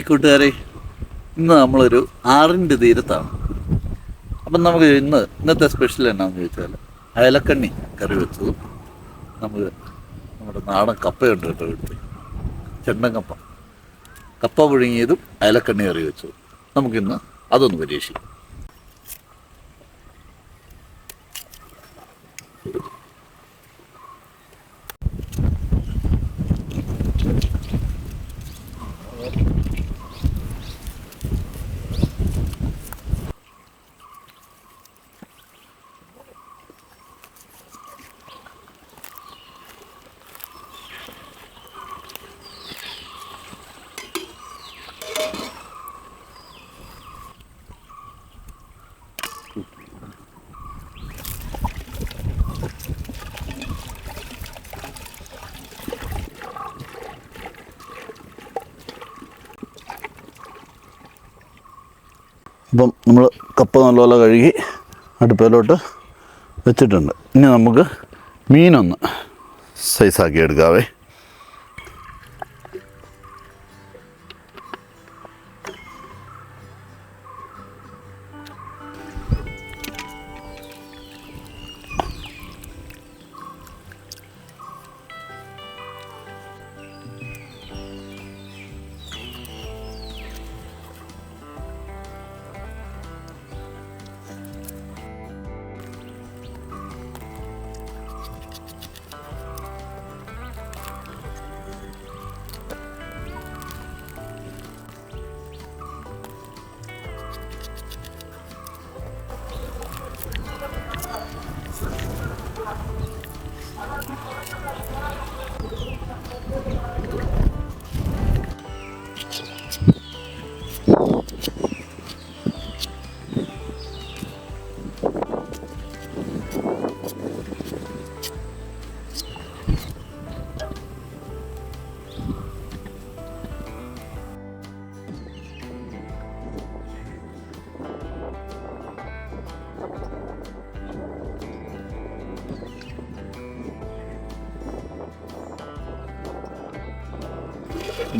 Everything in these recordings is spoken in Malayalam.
ഹായ് കൂട്ടുകാരെ. ഇന്ന് നമ്മളൊരു ആറിന്റെ തീരത്താണ്. അപ്പം നമുക്ക് ഇന്ന് ഇന്നത്തെ സ്പെഷ്യൽ എന്നാന്ന് ചോദിച്ചാൽ അയലക്കണ്ണി കറി വെച്ചതും നമുക്ക് നമ്മുടെ നാടൻ കപ്പയുണ്ട് കേട്ടോ വീട്ടിൽ ചെണ്ടൻ കപ്പ കപ്പ പുഴുങ്ങിയതും അയലക്കണ്ണി കറി വെച്ചതും നമുക്കിന്ന് അതൊന്ന് പരീക്ഷിക്കാം. അപ്പം നമ്മൾ കപ്പ നല്ലപോലെ കഴുകി അടുപ്പിലോട്ട് വെച്ചിട്ടുണ്ട്. ഇനി നമുക്ക് മീനൊന്ന് സൈസാക്കി എടുക്കാവേ.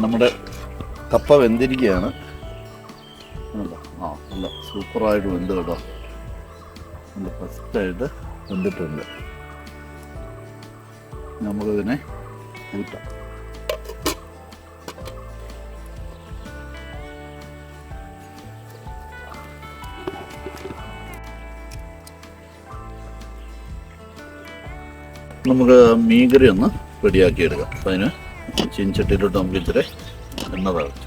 നമ്മുടെ കപ്പ വെന്തിരിക്കുകയാണ്? ആ നല്ല സൂപ്പറായിട്ട് വെന്ത് കേട്ടോ. നല്ല ഫസ്റ്റായിട്ട് വെന്തിട്ടുണ്ട്. നമ്മളിതിനെ ഊറ്റാം. നമുക്ക് മീൻകറി ഒന്ന് റെഡിയാക്കി എടുക്കാം അതിന് ചീൻചട്ടിയിലോട്ട് നമുക്ക് ഇത്തിരി എണ്ണ തളിച്ചു.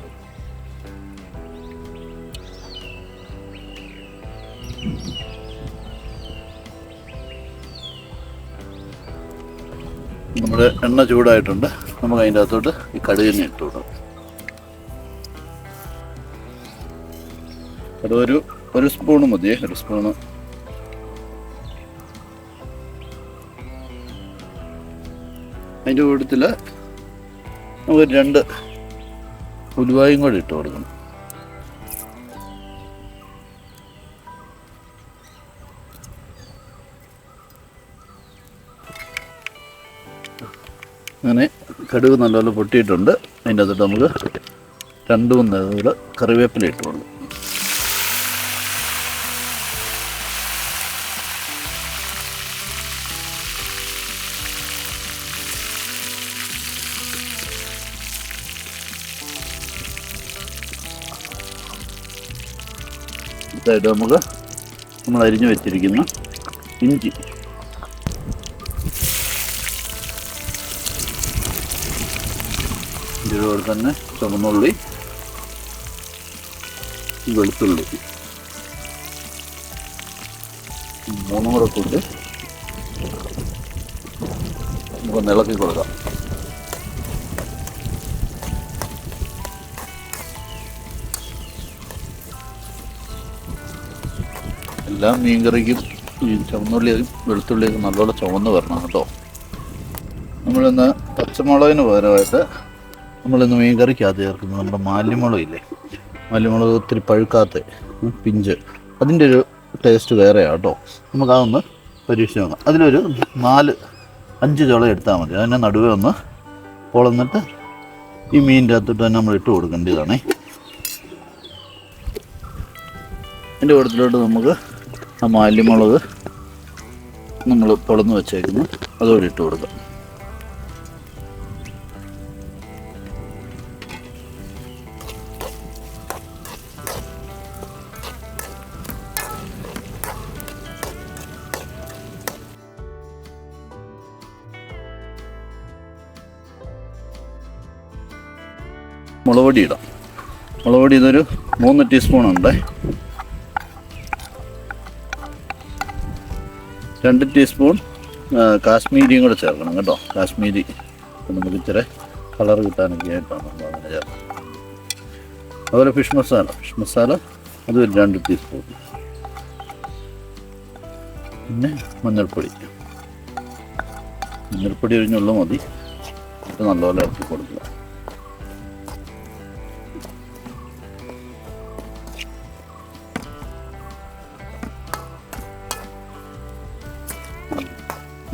നമ്മുടെ എണ്ണ ചൂടായിട്ടുണ്ട്. നമുക്ക് അതിന്റെ അകത്തോട്ട് ഈ കടുകിനെ ഇട്ട് വിടാം അത് ഒരു ഒരു സ്പൂണ് മതിയേ ഒരു സ്പൂണ്. അതിന്റെ കൂട്ടത്തിൽ നമുക്ക് രണ്ട് ഉലുവായും കൂടി ഇട്ട് കൊടുക്കണം. അങ്ങനെ കടുക് നല്ലപോലെ പൊട്ടിയിട്ടുണ്ട്. അതിന്റെ അകത്തോട്ട് നമുക്ക് രണ്ട് മൂന്ന് കറിവേപ്പില ഇട്ട് കൊടുക്കും ഇതായിട്ട് നമുക്ക് നമ്മൾ അരിഞ്ഞു വെച്ചിരിക്കുന്ന ഇഞ്ചി. ഇതുപോലെ തന്നെ ചുമന്നുള്ളി വെളുത്തുള്ളി. മൂന്നും കൂടെ കൂട്ടി നമുക്ക് ഇളക്കി കൊടുക്കാം. എല്ലാ മീൻകറിക്കും ഈ ചുവന്നുള്ളി വെളുത്തുള്ളിയൊക്കെ നല്ലോണം ചുവന്ന് വരണം കേട്ടോ. നമ്മളിന്ന് പച്ചമുളകിന് പകരമായിട്ട് നമ്മളിന്ന് മീൻകറിക്കകത്ത് ചേർക്കുന്നത് നമ്മുടെ മാലിമുളകില്ലേ? മാലിമുളക് ഒത്തിരി പഴുക്കാത്ത പിഞ്ച്. അതിന്റെ ഒരു ടേസ്റ്റ് വേറെയാണ് കേട്ടോ. നമുക്കതൊന്ന് പരീക്ഷിച്ച് നോക്കാം. അതിലൊരു നാല് അഞ്ച് ചുള എടുത്താൽ മതി. അതിനെ നടുവേ ഒന്ന് പൊളന്നിട്ട് ഈ മീനിന്റെ അകത്തിട്ട് തന്നെ നമ്മൾ ഇട്ട് കൊടുക്കേണ്ടതാണേ. എന്റെ കൂട്ടത്തിലോട്ട് നമുക്ക് ആ മാലിമുളക് നമ്മൾ പൊളന്ന് വെച്ചേക്കുന്നു. അതോടെ ഇട്ട് കൊടുക്കാം. മുളക് ഇടാം. മുളക് ഇതൊരു മൂന്ന് ടീസ്പൂൺ ഉണ്ട് രണ്ട് ടീസ്പൂൺ കാശ്മീരിയും കൂടെ ചേർക്കണം കേട്ടോ. കാശ്മീരി നമുക്ക് ഇച്ചിരി കളർ കിട്ടാനൊക്കെ ആയിട്ടാണ് നമ്മൾ അങ്ങനെ ചേർക്കുന്നത്. അതുപോലെ ഫിഷ് മസാല ഫിഷ് മസാല അത് ഒരു രണ്ട് ടീസ്പൂൺ പിന്നെ മഞ്ഞൾപ്പൊടി. മഞ്ഞൾപ്പൊടി ഒഴിഞ്ഞുള്ള മതി. നല്ലപോലെ ഇറക്കി കൊടുക്കുക.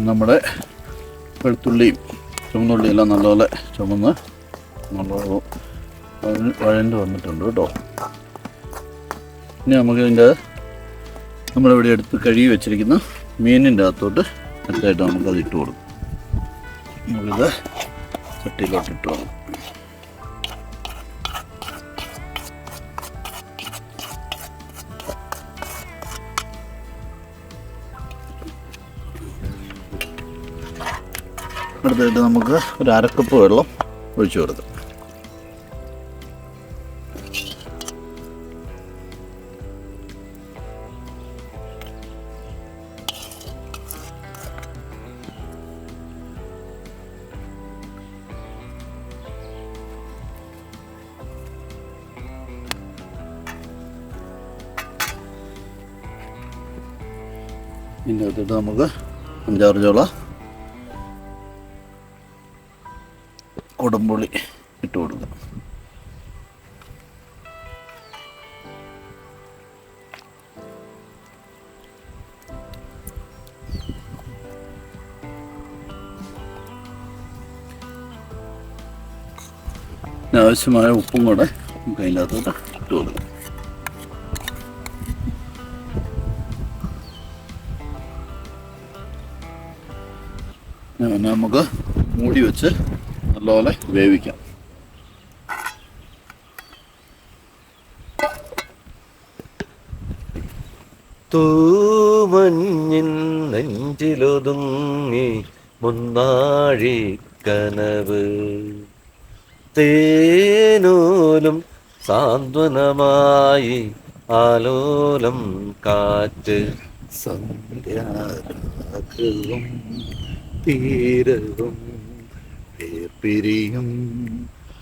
നമ്മുടെ വെളുത്തുള്ളിയും ചുമന്നുള്ളി എല്ലാം നല്ലപോലെ ചുമന്ന് നല്ലോണം വഴ- വഴണ്ട് വന്നിട്ടുണ്ട് കേട്ടോ. ഇനി നമുക്ക് ഇതിന്റെ നമ്മളിവിടെ എടുത്ത് കഴുകി വെച്ചിരിക്കുന്ന മീനിന്റെ അകത്തോട്ട് അടുത്തായിട്ട് നമുക്കത് ഇട്ട് കൊടുക്കും. നമുക്കിത് ചട്ടിയിലോട്ട് ഇട്ട് കൊടുക്കും. അടുത്തായിട്ട് നമുക്ക് ഒരു അരക്കപ്പ് വെള്ളം ഒഴിച്ചു കൊടുക്കാം. ഇതിന്റെ അകത്തിട്ട് നമുക്ക് അഞ്ചാറ് ചോള കുടംപുളി ഇട്ട് കൊടുക്കുക ആവശ്യമായ ഉപ്പും കൂടെ നമുക്ക് അതിന്റെ അകത്തോട്ട് ഇട്ട് കൊടുക്കാം. നമുക്ക് മൂടി വെച്ച് നല്ലപോലെ വേവിക്കാം. തൂമഞ്ഞിൻ നെഞ്ചിലൊതുങ്ങി മുന്നാഴി കനവ്. തേനോലും സാന്ത്വനമായി ആലോലം കാറ്റ്. സന്ധ്യാരാഗവും തീരവും വേർപിരിയും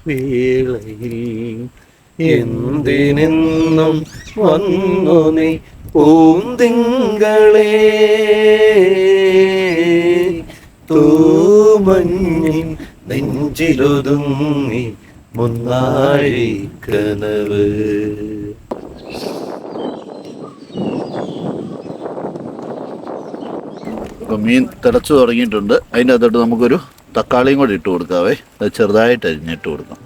വേളയിൽ എന്തിനെന്നും വന്നു നീ പൂന്തിങ്കളേ. തൂമഞ്ഞിൻ നെഞ്ചിലൊതുങ്ങി മുന്നാഴി കനവ് മീൻ തിളച്ചു തുടങ്ങിയിട്ടുണ്ട്. അതിന്റെ അകത്തോട്ട് നമുക്കൊരു തക്കാളിയും കൂടി ഇട്ട് കൊടുക്കാവേ. അത് ചെറുതായിട്ട് അരിഞ്ഞിട്ട് കൊടുക്കാം.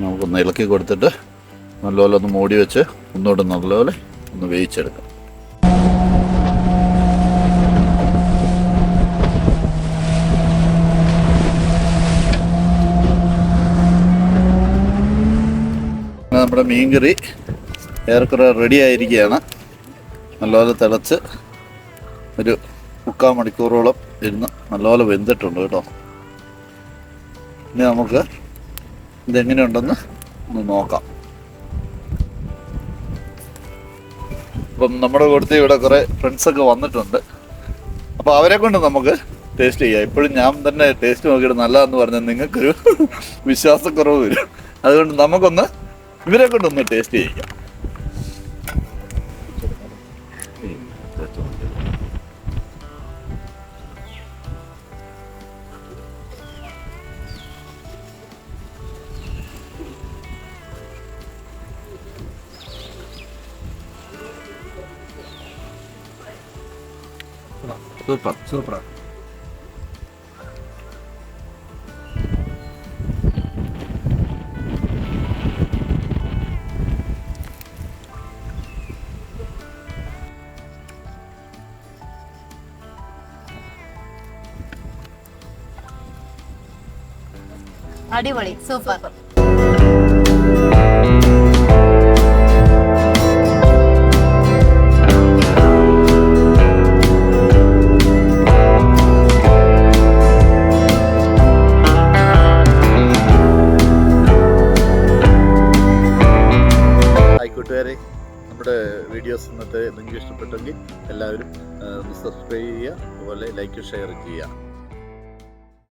നമുക്കൊന്ന് ഇളക്കി കൊടുത്തിട്ട് നല്ലപോലെ ഒന്ന് മൂടി വെച്ച് ഒന്നുകൂടെ നല്ലപോലെ ഒന്ന് വേവിച്ചെടുക്കാം. നമ്മുടെ മീൻകറി ഏറെക്കുറെ റെഡി ആയിരിക്കുകയാണ്. നല്ലപോലെ തിളച്ച് ഒരു മുക്കാൽ മണിക്കൂറോളം ഇരുന്ന് നല്ലപോലെ വെന്തിട്ടുണ്ട് കേട്ടോ. ഇനി നമുക്ക് ഇതെങ്ങനെയുണ്ടെന്ന് ഒന്ന് നോക്കാം. അപ്പം നമ്മുടെ കൂട്ടത്തിൽ ഇവിടെ കുറേ ഫ്രണ്ട്സൊക്കെ വന്നിട്ടുണ്ട്. അപ്പോൾ അവരെ കൊണ്ട് നമുക്ക് ടേസ്റ്റ് ചെയ്യാം. ഇപ്പോഴും ഞാൻ തന്നെ ടേസ്റ്റ് നോക്കിയിട്ട് നല്ലതെന്ന് പറഞ്ഞാൽ നിങ്ങൾക്കൊരു വിശ്വാസക്കുറവ് വരും. അതുകൊണ്ട് നമുക്കൊന്ന് ഇവരെ കൊണ്ടൊന്ന് ടേസ്റ്റ് ചെയ്യിക്കാം സൂപ്പർ സൂപ്പർ അടിപൊളി. സൂപ്പർ ഷെയർ ചെയ്യുക